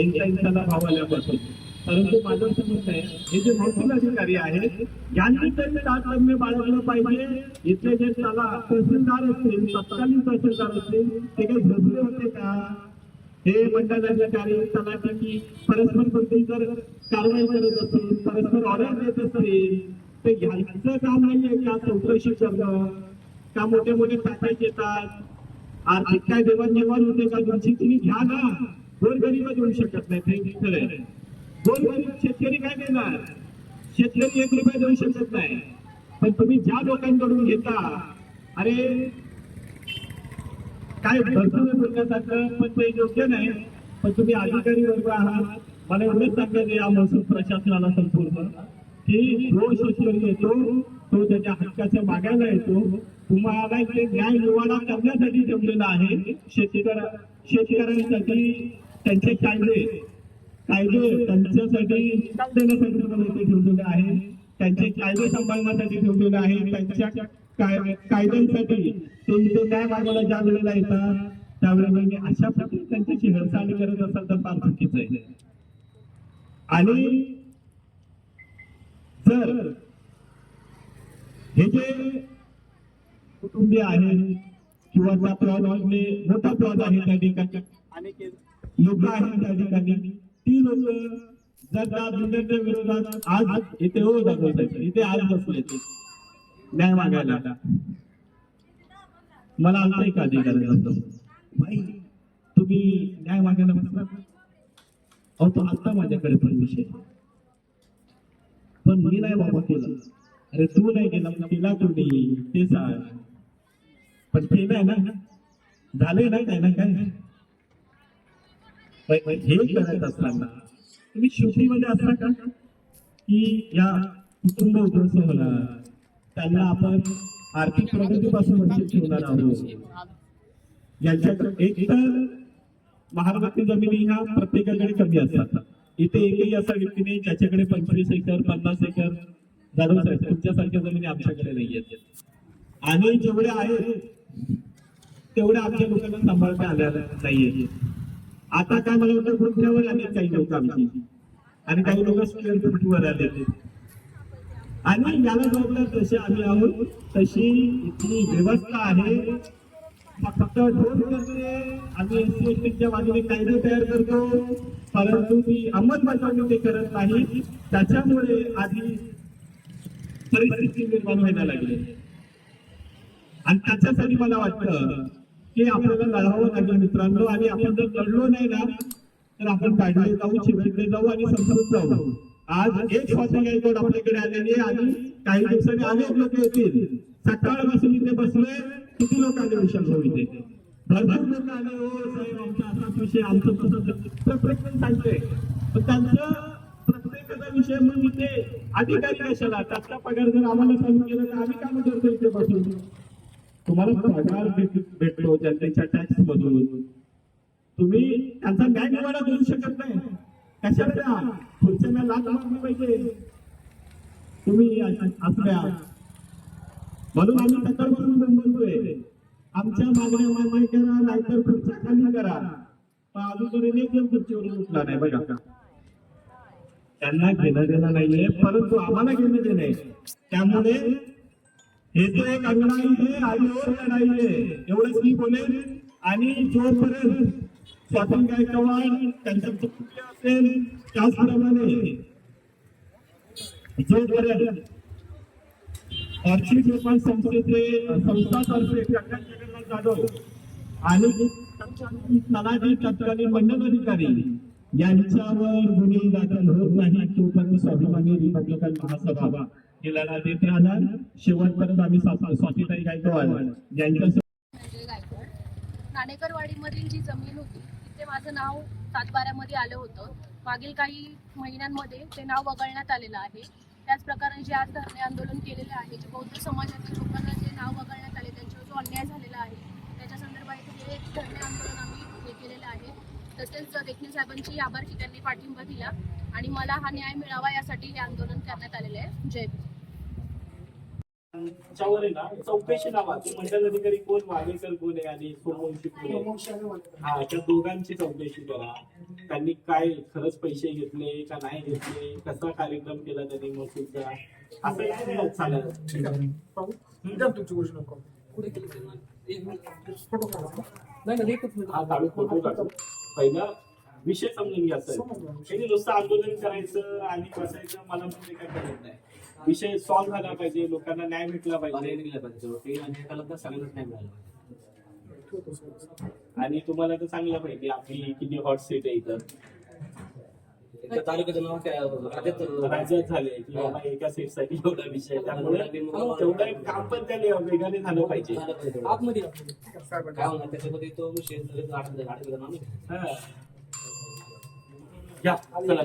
एक इंसाला भाव आल्यापासून. परंतु माझं असं आहे हे जे महसूल अधिकारी आहेत यांनी त्यांनी तारतम्य बाळगलं पाहिजे. इथले जे त्याला तहसीलदार असतील तत्कालीन तहसीलदार असतील ते काही झोपले होते का? हे मंडळाधिकारी तलाठी परस्पर कोणती जर कारवाई करत असतील परस्पर ऑर्डर देत असतील ते यांचं काम नाहीये का चौकशी करणं? का मोठे मोठे पॅकेज येतात? आर्थिक काय देवाणघेवाण होते का? तुमची तुम्ही घ्या ना. गोरगरीब देऊ शकत नाही. ते खरं गोरगरीब शेतकरी काय देणार शेतकरी एक रुपया देऊ शकत नाही. पण तुम्ही ज्या लोकांकडून घेता अरे काय भरपूर बोलण्यासारखं पण ते योग्य नाही. पण तुम्ही अधिकारी वर्ग आहात. मला एवढंच सांगायचं या महसूल प्रशासनाला संपूर्ण. की जो शेतकरी येतो तो त्याच्या हक्काच्या मागायला येतो. तुम्हाला ते न्याय निवाडा करण्यासाठी जमलेला आहे. शेतकऱ्या शेतकऱ्यांसाठी त्यांचे कायदे कायदे त्यांच्यासाठी देण्यासाठी ठेवलेले आहे त्यांचे कायदे सांभाळण्यासाठी ठेवलेले आहे त्यांच्या काय- कायद्यांसाठी ते इथे न्याय मागायला ज्या वेळेला येतात त्यावेळेला मी अशा प्रकारे त्यांच्याशी हेळसांड करत असाल तर फार चुकीचं आहे. आणि जर हे जे कुटुंबीय आहेत किंवा त्या प्लॉटमधले मोठा प्लॉट आहे त्या ठिकाणी अनेक लोक आहेत त्या ठिकाणी ती लोक जर त्या बिल्डरच्या विरोधात आज इथे हो दाखवत इथे आज बसले ते. न्याय मागायला. मला आमचा एक अधिकार असतो भाई तुम्ही न्याय मागायला बसला? अहो तो आता माझ्याकडे पण विषय पण मी नाही बाबा केलं. अरे तू नाही केला मग केला तुम्ही ते सांग. पण केलंय ना. झालंय नाही काय ना काय? हे करत असताना तुम्ही शेवटीमध्ये असता का? की या कुटुंब उद्ध्वस्त त्यांना आपण आर्थिक प्रगतीपासून वंचित ठेवणार आहोत? यांच्याकडे एक तर महाराष्ट्र जमिनी ह्या प्रत्येकाकडे कमी असतात. इथे एकही असा व्यक्ती नाही ज्याच्याकडे पंचवीस एकर पन्नास एकर झाडून आहेत तुमच्यासारख्या जमिनी आमच्याकडे नाही आहेत आणि जेवढे आहेत तेवढ्या आमच्या लोकांना सांभाळता आल्या नाहीये आता काय मला वाटतं पृथ्वीवर आले काही लोक आमची आणि काही लोक पृथ्वीवर आले आणि याला जबाबदार तसे आम्ही आहोत तशी इथली व्यवस्था आहे. फक्त ढोल करते आम्ही एससी एसटीच्या बाजूने कायदे तयार करतो. परंतु ती अंमलबजावणी ते करत नाही. त्याच्यामुळे आधी परिस्थिती निर्माण व्हायला लागली. आणि त्याच्यासाठी मला वाटतं हे आपल्याला लढावं लागलं मित्रांनो. आणि आपण जर लढलो नाही ना तर आपण काढले जाऊ चिवडले जाऊ आणि संपत जाऊ. आज एक स्वातंत्र्य कोण आपल्याकडे आलेली आहे आणि काही दिवसांनी अनेक लोक येतील. सकाळपासून इथे बसले किती लोकांनी विषय विशाल भाऊ इथे? भरपूर लोक आले हो साहेब आमचा असाच विषय आमचं तसं प्रत्येक सांगते पण त्यांचं प्रत्येकाचा विषय म्हणून इथे अधिकारी कशाला? त्याचा पगार जर आम्हाला चालू केला तर आम्ही काम करतो इथे बसून. तुम्हाला पगार भेटतो भेटलो जनतेच्या टॅक्स मधून. तुम्ही त्यांचा न्याय निवाडा देऊ शकत नाही. कशाला? द्या खुर्च्यांना लाच मारली पाहिजे. तुम्ही असल्या म्हणून आम्ही सकाळपासून बोलतोय. आमच्या मागण्या मान्य करा नाहीतर खुर्च्या खाली करा. पण अजूनपर्यंत एक खुर्चीवरून उठला नाही बघा. त्यांना घेणं देणं नाहीये परंतु आम्हाला घेणं देणं आहे. त्यामुळे हे तो एक अंगणाई आहे. आणि और लढाई आहे एवढंच मी बोलेन. आणि जोपर्यंत स्वातंत्र्य गायकवाड त्यांच्या कुटुंबीय असेल त्याचप्रमाणे जोपर्यंत ऑर्चिड निर्माण संस्थेचे संस्थातर्फे प्रकाश जगन्नाथ जाधव आणि तलाठी तत्कालीन मंडळ अधिकारी यांच्यावर गुन्हे दाखल होत नाही तोपर्यंत स्वाभिमानी रिपब्लिकन महासभा लढा देत राहणार. शेवटपर्यंत आम्ही स्वातीताई गायकवाड यांच्या नाणेकरवाडीमधील जी जमीन होती तिथे माझं नाव सातबाऱ्यामध्ये आलं होतं. मागील काही महिन्यांमध्ये ते नाव वगळण्यात आलेलं आहे. त्याच प्रकारे जे आज धरणे आंदोलन केलेले आहे जे बौद्ध समाजातील लोकांना जे नाव वगळण्यात आले त्यांच्यावर जो अन्याय झालेला आहे त्याच्या संदर्भात हे धरणे आंदोलन आम्ही हे केलेलं आहे. तसेच देखील साहेबांची आभार की त्यांनी पाठिंबा दिला आणि मला हा न्याय मिळावा यासाठी हे आंदोलन करण्यात आलेलं आहे. जय त्याच्यावर आहे ना चौकशी लावा. ते मंडल अधिकारी कोण वागेकर कोण आहे आणि सोमवंशी कोण आहे. हा त्या दोघांची चौकशी करा. त्यांनी काय खरंच पैसे घेतले का नाही घेतले कसा कार्यक्रम केला त्यांनी महसूलचा असं नाही चालेल काढू. फोटो काढू. पहिला विषय समजून घ्यायचा नुसतं आंदोलन करायचं आणि बसायचं मला म्हणजे काय कळत नाही. विषय सॉल्व्ह झाला पाहिजे लोकांना न्याय भेटला पाहिजे आणि तुम्हाला तर चांगलं पाहिजे आपली किती हॉट सीट आहे इथं तालुक्याचं नाव काय राज्यात झाले की बाबा एका सीटसाठी एवढा विषय. त्यामुळे तेवढं एक काम पण त्या वेगाने झालं पाहिजे आतमध्ये त्याच्यामध्ये तो विषय. हा. या चला.